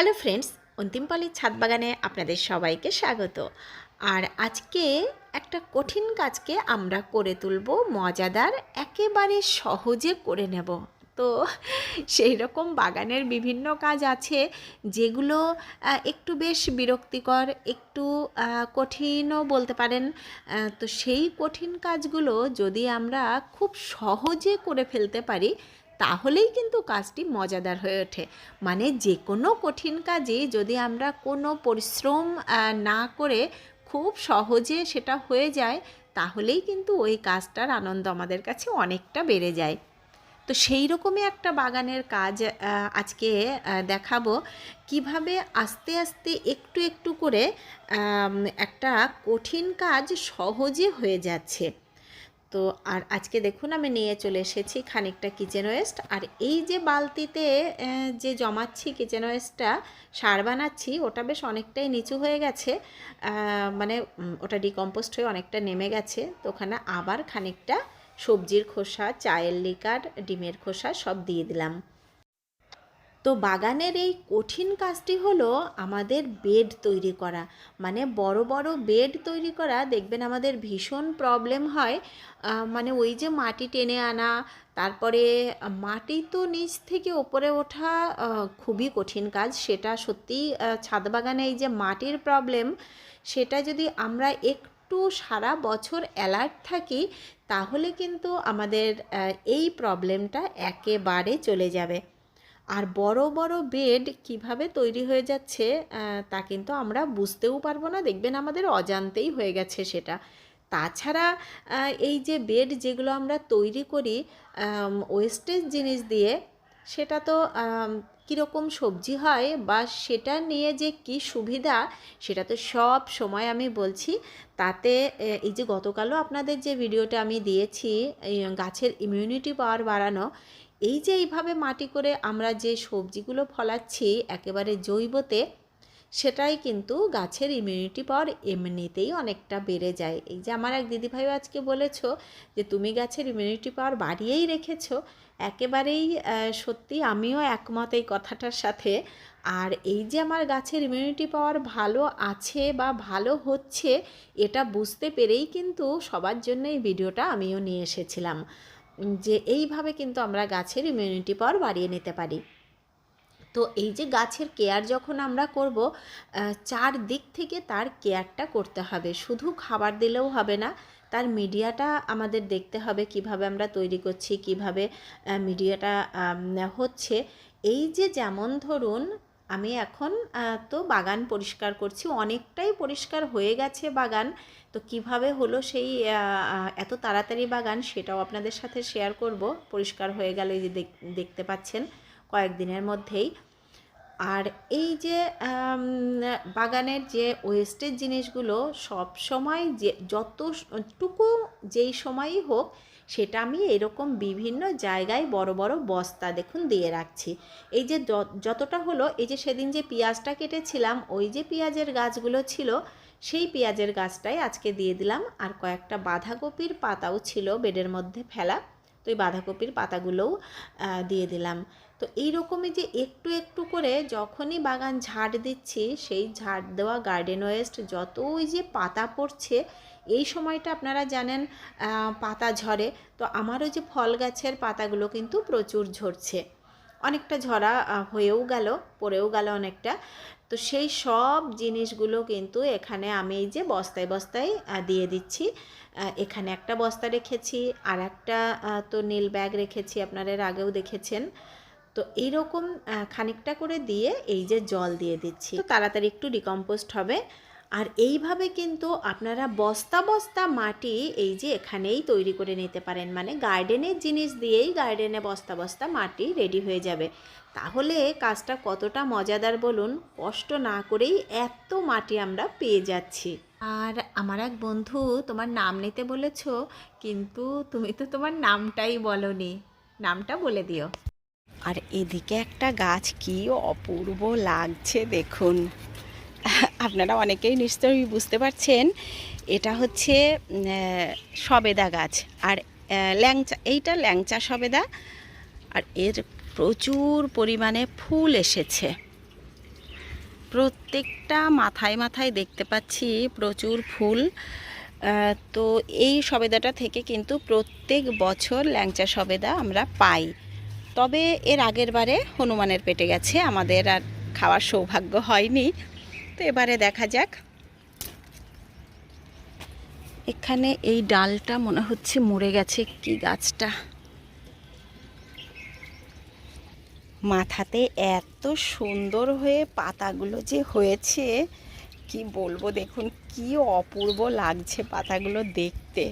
Hello friends অন্তিমপালির ছাদ বাগানে আপনাদের সবাইকে স্বাগত। আর আজকে একটা কঠিন কাজকে আমরা করে তুলব, মজাদার, একেবারে সহজে করে নেব। তো সেই রকম বাগানের বিভিন্ন কাজ আছে, যেগুলো একটু বেশ বিরক্তিকর, একটু কঠিনও বলতে পারেন। তো সেই কঠিন কাজগুলো যদি আমরা খুব সহজে করে ফেলতে পারি তাহলেই কিন্তু কাজটি মজাদার হয়ে ওঠে। মানে যে কোনো কঠিন কাজে যদি আমরা কোনো পরিশ্রম না করে খুব সহজে সেটা হয়ে যায়, তাহলেই কিন্তু ওই কাজটার আনন্দ আমাদের কাছে অনেকটা বেড়ে যায়। তো সেই রকমই একটা বাগানের কাজ আজকে দেখাবো। কীভাবে আস্তে আস্তে একটু একটু করে একটা কঠিন কাজ সহজে হয়ে যাচ্ছে। তো আর আজকে দেখুন আমি নিয়ে চলে এসেছি খানিকটা কিচেন ওয়েস্ট আর এই যে বালতিতে যে জমাচ্ছি কিচেন ওয়েস্টটা সার বানাচ্ছি, ওটা বেশ অনেকটাই নিচু হয়ে গেছে। মানে ওটা ডিকম্পোস্ট হয়ে অনেকটা নেমে গেছে। তো ওখানে আবার খানিকটা সবজির খোসা, চায়ের লিকার ডিমের খোসা সব দিয়ে দিলাম। তো বাগানের এই কঠিন কাজটি হলো আমাদের বেড তৈরি করা। মানে বড় বড় বেড তৈরি করা দেখবেন আমাদের ভীষণ প্রবলেম হয়। মানে ওই যে মাটি টেনে আনা তারপরে মাটি তো নিচ থেকে ওপরে ওঠা খুবই কঠিন কাজ। সেটা সত্যিই আহ, ছাদ বাগানে এই যে মাটির প্রবলেম সেটা যদি আমরা একটু সারা বছর অ্যালার্ট থাকি তাহলে কিন্তু আমাদের এই প্রবলেমটা একেবারে চলে যাবে। আর বড় বড় বেড কীভাবে তৈরি হয়ে যাচ্ছে তা কিন্তু আমরা বুঝতেও পারব না। দেখবেন আমাদের অজান্তেই হয়ে গেছে সেটা। তাছাড়া এই যে বেড যেগুলো আমরা তৈরি করি ওয়েস্টেজ জিনিস দিয়ে, সেটা তো কীরকম সবজি হয় বা সেটা নিয়ে যে কি সুবিধা, সেটা তো সব সময় আমি বলছি। তাতে এই যে গতকালও আপনাদের যে ভিডিওটা আমি দিয়েছি গাছের ইমিউনিটি পাওয়ার বাড়ানো এই যে এইভাবে মাটি করে আমরা যে সবজিগুলো ফলাচ্ছি একেবারে জৈবতে, সেটাই কিন্তু গাছের ইমিউনিটি পাওয়ার এমনিতেই অনেকটা বেড়ে যায়। এই যে আমার এক দিদিভাই আজকে বলেছ যে তুমি গাছের ইমিউনিটি পাওয়ার বাড়িয়েই রেখেছো, একেবারেই সত্যি আমিও একমত এই কথাটার সাথে। আর এই যে আমার গাছের ইমিউনিটি পাওয়ার ভালো আছে বা ভালো হচ্ছে, এটা বুঝতে পেরেই কিন্তু সবার জন্য এই ভিডিওটা আমিও নিয়ে এসেছিলাম। যে এইভাবে কিন্তু আমরা গাছের ইমিউনিটি পাওয়ার বাড়িয়ে নিতে পারি। তো এই যে গাছের কেয়ার যখন আমরা করব চার দিক থেকে তার কেয়ারটা করতে হবে। শুধু খাবার দিলেও হবে না, তার মিডিয়াটা আমাদের দেখতে হবে কীভাবে আমরা তৈরি করছি, কীভাবে মিডিয়াটা হচ্ছে। এই যে যেমন ধরুন আমি এখন তো বাগান পরিষ্কার করছি। অনেকটাই পরিষ্কার হয়ে গেছে বাগান। তো কীভাবে হলো সেই এত তাড়াতাড়ি বাগান সেটাও আপনাদের সাথে শেয়ার করব। পরিষ্কার হয়ে গেলে এই যে দেখ- দেখতে পাচ্ছেন কয়েকদিনের মধ্যেই। আর এই যে বাগানের যে ওয়েস্টেজ জিনিসগুলো সব সময় যে যতটুকু যেই সময়ই হোক সেটা আমি এরকম বিভিন্ন জায়গায় বড় বড় বস্তা দেখুন দিয়ে রাখছি। এই যে যতটা হলো, এই যে সেদিন যে পেঁয়াজটা কেটেছিলাম, ওই যে পেঁয়াজের গাছগুলো ছিল, সেই পেঁয়াজের গাছটাই আজকে দিয়ে দিলাম। আর কয়েকটা বাঁধাকপির পাতাও ছিল বেডের মধ্যে ফেলা, তো এই বাঁধাকপির পাতাগুলোও দিয়ে দিলাম। তো এই রকমই যে একটু একটু করে যখনই বাগান ঝাড় দিচ্ছি, সেই ঝাড় দেওয়া গার্ডেন ওয়েস্ট যত ওই যে পাতা পড়ছে এই সময়টা আপনারা জানেন পাতা ঝরে, তো আমারও যে ফল গাছের পাতাগুলো কিন্তু প্রচুর ঝরছে। অনেকটা ঝরা হয়েও গেল, পড়েও গেল অনেকটা। তো সেই সব জিনিসগুলো কিন্তু এখানে আমি এই যে বস্তায় বস্তায় দিয়ে দিচ্ছি। এখানে একটা বস্তা রেখেছি, আর একটা তো নীল ব্যাগ রেখেছি, আপনারা আগেও দেখেছেন। তো এইরকম খানিকটা করে দিয়ে এই যে জল দিয়ে দিচ্ছি। তো তাড়াতাড়ি একটু ডিকম্পোস্ট হবে। আর এইভাবে কিন্তু আপনারা বস্তা বস্তা মাটি এই যে এখানেই তৈরি করে নিতে পারেন। মানে গার্ডেনের জিনিস দিয়েই গার্ডেনে বস্তা বস্তা মাটি রেডি হয়ে যাবে। তাহলে কাজটা কতটা মজাদার বলুন, কষ্ট না করেই এত মাটি আমরা পেয়ে যাচ্ছি। আর আমার এক বন্ধু তোমার নাম নিতে বলেছ, কিন্তু তুমি তো তোমার নামটাই বলনি। নামটা বলে দিও। আর এদিকে একটা গাছ কি অপূর্ব লাগছে দেখুন। আপনারা অনেকেই নিশ্চয়ই বুঝতে পারছেন, এটা হচ্ছে সবেদা গাছ। আর ল্যাংচা, এইটা ল্যাংচা সবেদা, আর এর প্রচুর পরিমাণে ফুল এসেছে। প্রত্যেকটা মাথায় মাথায় দেখতে পাচ্ছি প্রচুর ফুল। তো এই সবেদাটা থেকে কিন্তু প্রত্যেক বছর ল্যাংচা সবেদা আমরা পাই। তবে এর আগের বারে হনুমানের পেটে গেছে, আমাদের আর খাওয়ার সৌভাগ্য হয়নি। তো এবারে দেখা যাক। এখানে এই ডালটা মনে হচ্ছে মরে গেছে কি গাছটা। মাথাতে এত সুন্দর হয়ে পাতাগুলো যে হয়েছে, কি বলব দেখুন, কি অপূর্ব লাগছে পাতাগুলো দেখতে।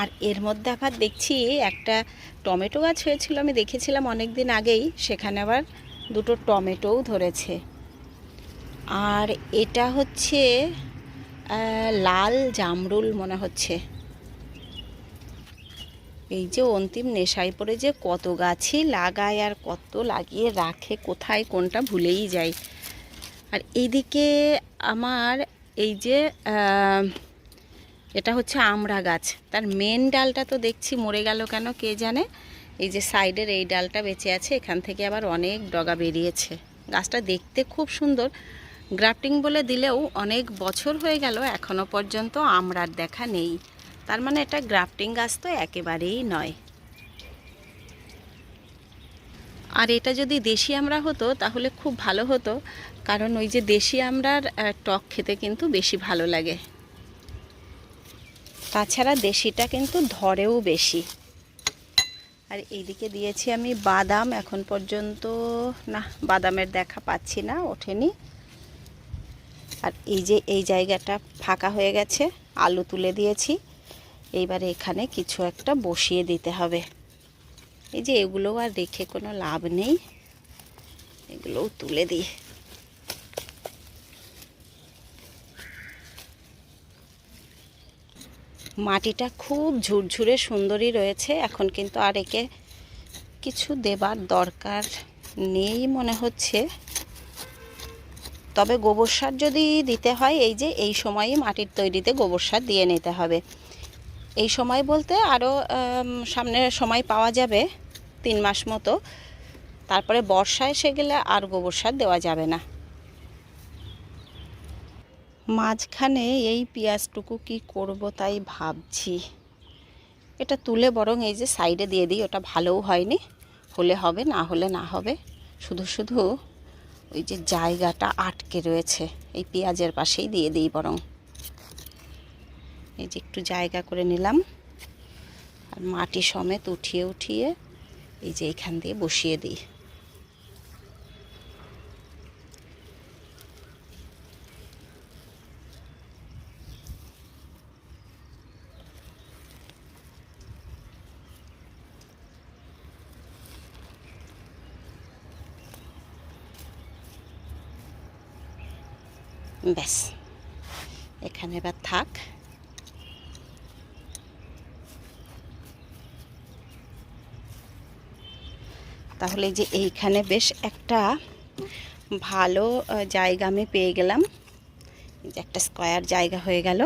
আর এর মধ্যে আবার দেখছি একটা টমেটো গাছ হয়েছিল, আমি দেখেছিলাম অনেক দিন আগেই, সেখানে আবার দুটো টমেটোও ধরেছে। আর এটা হচ্ছে লাল জামরুল মনে হচ্ছে। এই যে অন্তিম নেশায় পড়ে যে কত গাছই লাগায় আর কত লাগিয়ে রাখে, কোথায় কোনটা ভুলেই যায় আর এইদিকে আমার এই যে এটা হচ্ছে আমড়া গাছ। তার মেন ডালটা তো দেখছি মরে গেল কেন কে জানে? এই যে সাইডের এই ডালটা বেঁচে আছে এখান থেকে আবার অনেক ডগা বেরিয়েছে। গাছটা দেখতে খুব সুন্দর। গ্রাফটিং বলে দিলেও অনেক বছর হয়ে গেল এখনও পর্যন্ত আমড়ার দেখা নেই। তার মানে এটা গ্রাফটিং গাছ তো একেবারেই নয়। আর এটা যদি দেশি আমড়া হতো তাহলে খুব ভালো হতো কারণ ওই যে দেশি আমড়ার আহ, টক খেতে কিন্তু বেশি ভালো লাগে। তাছাড়া দেশিটা কিন্তু ধরেও বেশি। আর এইদিকে দিয়েছি আমি বাদাম। এখন পর্যন্ত, না, বাদামের দেখা পাচ্ছি না, ওঠেনি। আর এই যে এই জায়গাটা ফাঁকা হয়ে গেছে, আলু তুলে দিয়েছি। এইবারে এখানে কিছু একটা বসিয়ে দিতে হবে। এই যে এগুলো আর রেখে কোনো লাভ নেই। এগুলোও তুলে দিই। মাটিটা খুব ঝুরঝুরে সুন্দরই রয়েছে। এখন কিন্তু আর একে কিছু দেবার দরকার নেই মনে হচ্ছে। তবে গোবর সার যদি দিতে হয়, এই যে এই সময়ই মাটির তৈরিতে গোবর সার দিয়ে নিতে হবে। এই সময় বলতে আরও সামনের সময় পাওয়া যাবে, তিন মাস মতো। তারপরে বর্ষা এসে গেলে আর গোবর সার দেওয়া যাবে না। মাঝখানে এই পেঁয়াজটুকু কি করব তাই ভাবছি। এটা তুলে বরং এই যে সাইডে দিয়ে দিই, ওটা ভালোও হয়নি। হলে হবে, না হলে না হবে। শুধু শুধু ওই যে জায়গাটা আটকে রয়েছে, এই পেঁয়াজের পাশেই দিয়ে দিই বরং। এই যে একটু জায়গা করে নিলাম। আর মাটি সমেত উঠিয়ে উঠিয়ে এই যে এখান দিয়ে বসিয়ে দিই। ব্যাস এখানে এবার থাক। তাহলে যে এইখানে বেশ একটা ভালো জায়গা আমি পেয়ে গেলাম। যে একটা স্কোয়ার জায়গা হয়ে গেল।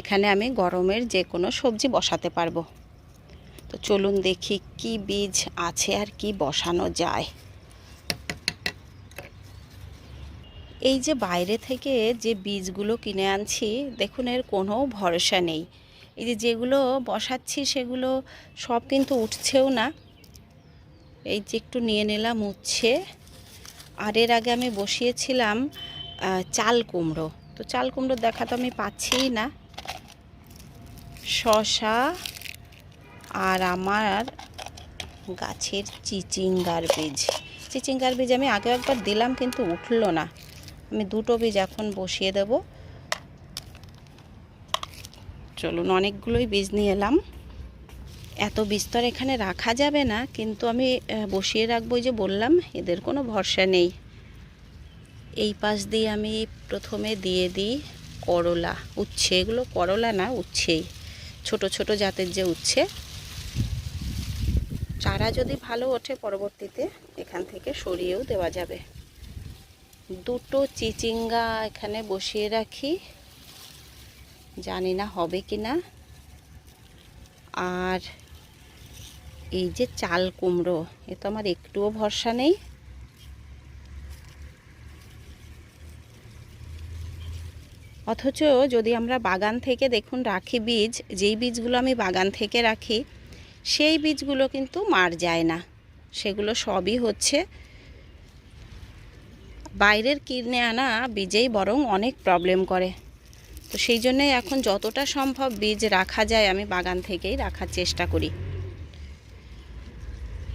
এখানে আমি গরমের যে কোনো সবজি বসাতে পারব। তো চলুন দেখি কি বীজ আছে আর কি বসানো যায়। এই যে বাইরে থেকে যে বীজগুলো কিনে আনছি, দেখুন এর কোনো ভরসা নেই। এই যে যেগুলো বসাচ্ছি সেগুলো সব কিন্তু উঠছেও না। এই যে একটু নিয়ে নিলাম উচ্ছে। আর এর আগে আমি বসিয়েছিলাম চাল কুমড়ো। তো চাল কুমড়ো দেখা তো আমি পাচ্ছিই না। শশা আর আমার গাছের চিচিঙ্গার বীজ। চিচিঙ্গার বীজ আমি আগে একবার দিলাম কিন্তু উঠল না। আমি দুটো বীজ এখন বসিয়ে দেব। চলুন অনেকগুলোই বীজ নিয়ে এলাম। এত বিস্তর এখানে রাখা যাবে না, কিন্তু আমি বসিয়ে রাখব যে বললাম, এদের কোনো ভরসা নেই। এই পাশ দিয়ে আমি প্রথমে দিয়ে দিই করলা। উচ্ছে, এগুলো করলা না, উচ্ছেই। ছোট ছোট জাতের যে উচ্ছে। চারা যদি ভালো ওঠে পরবর্তীতে, এখান থেকে সরিয়েও দেওয়া যাবে। দুটো চিচিঙ্গা এখানে বসিয়ে রাখি। জানি না হবে কি না আর এই যে চাল কুমড়ো, এ তো আমার একটুও ভরসা নেই। অথচ যদি আমরা বাগান থেকে দেখুন রাখি বীজ, যেই বীজগুলো আমি বাগান থেকে রাখি, সেই বীজগুলো কিন্তু মার যায় না। সেগুলো সবই হচ্ছে বাইরের কিনে আনা বীজেই বরং অনেক প্রবলেম করে। তো সেই জন্যই এখন যতটা সম্ভব বীজ রাখা যায়, আমি বাগান থেকেই রাখার চেষ্টা করি।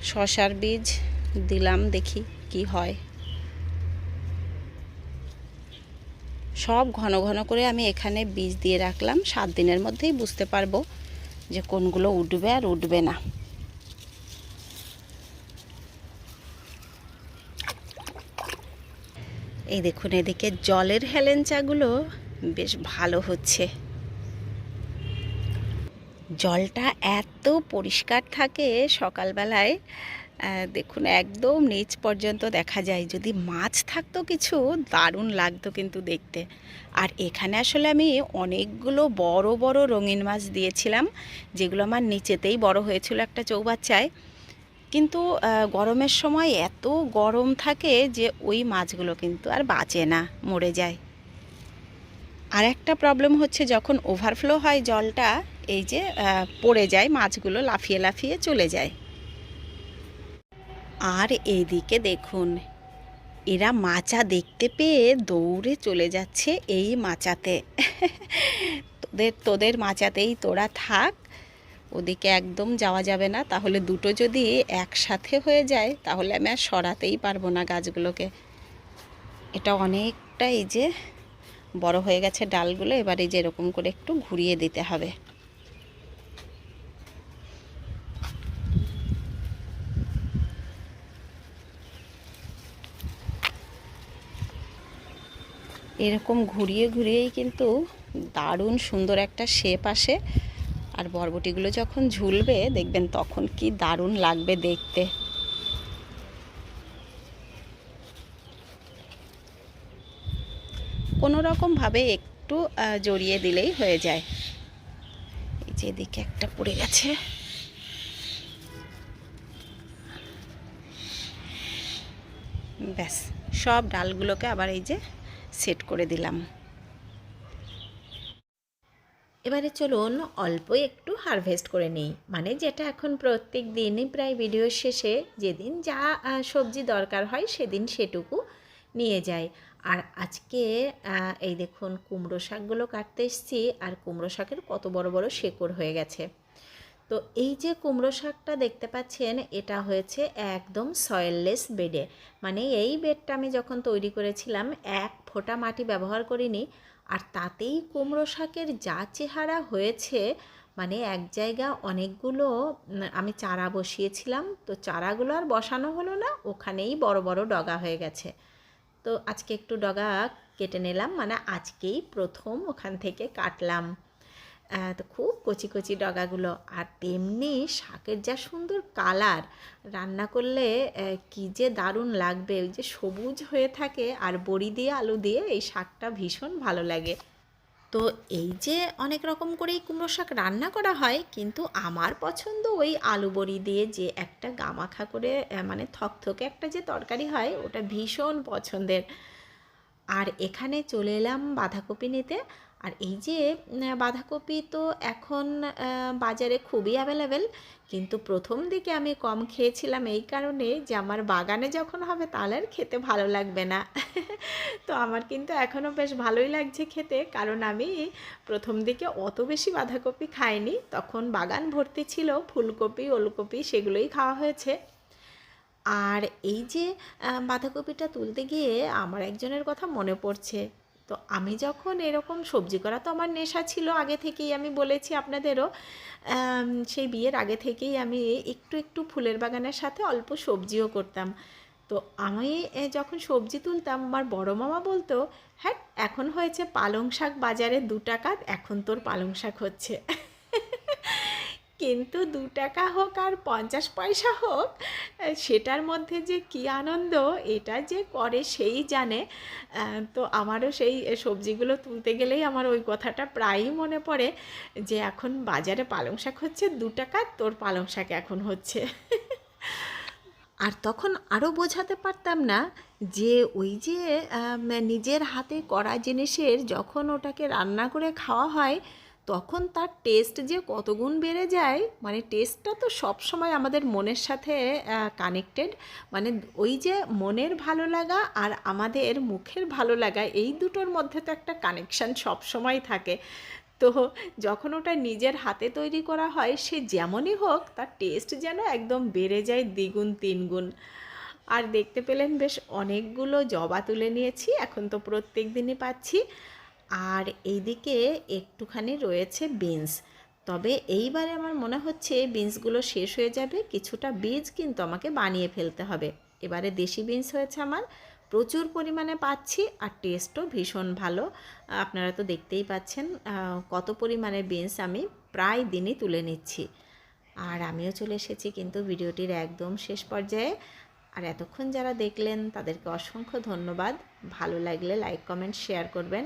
শশার বীজ দিলাম, দেখি কি হয়। সব ঘন ঘন করে আমি এখানে বীজ দিয়ে রাখলাম, সাত দিনের মধ্যেই বুঝতে পারব যে কোনগুলো উঠবে আর উঠবে না। এই দেখুন, এদিকে জলের হেলেঞ্চাগুলো বেশ ভালো হচ্ছে। জলটা এত পরিষ্কার থাকে সকালবেলায় দেখুন, একদম নিচ পর্যন্ত দেখা যায়। যদি মাছ থাকতো কিছু, দারুণ লাগতো কিন্তু দেখতে। আর এখানে আসলে আমি অনেকগুলো বড় বড় রঙিন মাছ দিয়েছিলাম, যেগুলো আমার নিচেতেই বড় হয়েছিল একটা চৌবাচ্চায়। কিন্তু গরমের সময় এত গরম থাকে যে ওই মাছগুলো কিন্তু আর বাঁচে না, মরে যায়। আর একটা প্রবলেম হচ্ছে যখন ওভারফ্লো হয় জলটা, এই যে পড়ে যায় মাছগুলো লাফিয়ে লাফিয়ে চলে যায়। আর এইদিকে দেখুন, এরা মাচা দেখতে পেয়ে দৌড়ে চলে যাচ্ছে এই মাচাতে। তোদের তোদের মাচাতেই তোরা থাক। ওদিকে একদম যাওয়া যাবে না। তাহলে দুটো যদি একসাথে হয়ে যায়, তাহলে আমি আর সরাতেই পারব না গাছগুলোকে। এটা অনেকটা এই যে বড় হয়ে গেছে ডালগুলো, এবার এই যে এরকম করে একটু ঘুরিয়ে দিতে হবে। এরকম ঘুরিয়ে ঘুরিয়েই কিন্তু দারুণ সুন্দর একটা শেপ আসে। আর বরবটিগুলো যখন ঝুলবে, দেখবেন তখন কি দারুণ লাগবে দেখতে। কোনো রকমভাবে একটু জড়িয়ে দিলেই হয়ে যায়। এই যে এদিকে একটা পড়ে গেছে। ব্যাস, সব ডালগুলোকে আবার এই যে সেট করে দিলাম। এবারে চলুন অল্প একটু হারভেস্ট করে নিই। মানে যেটা এখন প্রত্যেক দিনই প্রায় ভিডিওর শেষে যেদিন যা সবজি দরকার হয় সেদিন সেটুকু নিয়ে যাই আর আজকে এই দেখুন কুমড়ো শাকগুলো কাটতে এসেছি আর কুমড়ো শাকের কত বড় বড় শেকড় হয়ে গেছে। তো এই যে কুমড়ো শাকটা দেখতে পাচ্ছেন, এটা হয়েছে একদম সয়েললেস বেডে মানে এই বেডটা আমি যখন তৈরি করেছিলাম, এক ফোঁটা মাটি ব্যবহার করিনি আর তাতেই কুমড়ো শাকের যা চেহারা হয়েছে মানে এক জায়গা অনেকগুলো আমি চারা বসিয়েছিলাম, তো চারাগুলো আর বসানো হলো না, ওখানেই বড় বড় ডগা হয়ে গেছে। তো আজকে একটু ডগা কেটে নিলাম মানে আজকেই প্রথম ওখান থেকে কাটলাম। তো খুব কচি কচি ডগাগুলো। আর তেমনি শাকের যা সুন্দর কালার, রান্না করলে কি যে দারুণ লাগবে। ওই যে সবুজ হয়ে থাকে আর বড়ি দিয়ে আলু দিয়ে এই শাকটা ভীষণ ভালো লাগে। তো এই যে অনেক রকম করেই কুমড়ো শাক রান্না করা হয়, কিন্তু আমার পছন্দ ওই আলু বড়ি দিয়ে যে একটা গামাখা করে মানে থকথকে একটা যে তরকারি হয়, ওটা ভীষণ পছন্দের। আর এখানে চলে এলাম বাঁধাকপি নিতে। আর এই যে বাঁধাকপি তো এখন বাজারে খুবই অ্যাভেলেবেল কিন্তু প্রথম দিকে আমি কম খেয়েছিলাম এই কারণে যে আমার বাগানে যখন হবে তাহলে আর খেতে ভালো লাগবে না। তো আমার কিন্তু এখনও বেশ ভালোই লাগছে খেতে, কারণ আমি প্রথম দিকে অত বেশি বাঁধাকপি খাইনি, তখন বাগান ভর্তি ছিল, ফুলকপি, ওলকপি সেগুলোই খাওয়া হয়েছে। আর এই যে বাঁধাকপিটা তুলতে গিয়ে আমার একজনের কথা মনে পড়ছে তো আমি যখন এরকম সবজি করা তো আমার নেশা ছিল, আগে থেকেই আমি বলেছি আপনাদেরও সেই বিয়ের আগে থেকেই আমি একটু একটু ফুলের বাগানের সাথে অল্প সবজিও করতাম। তো আমি যখন সবজি তুলতাম, আমার বড় মামা বলতো হ্যাঁ এখন হয়েছে পালং শাক বাজারে দু টাকা, এখন তোর পালং শাক হচ্ছে। কিন্তু দু টাকা হোক আর পঞ্চাশ পয়সা হোক সেটার মধ্যে যে কী আনন্দ, এটা যে করে সেই জানে। তো আমারও সেই সবজিগুলো তুলতে গেলেই আমার ওই কথাটা প্রায়ই মনে পড়ে যে এখন বাজারে পালং শাক হচ্ছে দু টাকা, তোর পালং শাক এখন হচ্ছে। আর তখন আরও বোঝাতে পারতাম না যে ওই যে নিজের হাতে করা জিনিসের যখন ওটাকে রান্না করে খাওয়া হয় তখন তার টেস্ট যে কতগুণ বেড়ে যায় মানে টেস্টটা তো সব সময় আমাদের মনের সাথে কানেক্টেড মানে ওই যে মনের ভালো লাগা আর আমাদের মুখের ভালো লাগা, এই দুটোর মধ্যে তো একটা কানেকশান সব সময় থাকে। তো যখন ওটা নিজের হাতে তৈরি করা হয়, সে যেমনই হোক, তার টেস্ট যেন একদম বেড়ে যায় দ্বিগুণ, তিনগুণ। আর দেখতে পেলেন বেশ অনেকগুলো জবা তুলে নিয়েছি, এখন তো প্রত্যেক দিনই পাচ্ছি। আর এইদিকে একটুখানি রয়েছে বিনস। তবে এইবারে আমার মনে হচ্ছে বিনসগুলো শেষ হয়ে যাবে, কিছুটা বীজ কিন্তু আমাকে বানিয়ে ফেলতে হবে। এবারে দেশি বিনস হয়েছে আমার, প্রচুর পরিমাণে পাচ্ছি আর টেস্টও ভীষণ ভালো। আপনারা তো দেখতেই পাচ্ছেন কত পরিমাণে বিনস আমি প্রায় দিনই তুলে নিচ্ছি। আর আমিও চলে এসেছি কিন্তু ভিডিওটির একদম শেষ পর্যায়ে। আর এতক্ষণ যারা দেখলেন, তাদেরকে অসংখ্য ধন্যবাদ। ভালো লাগলে লাইক কমেন্ট শেয়ার করবেন।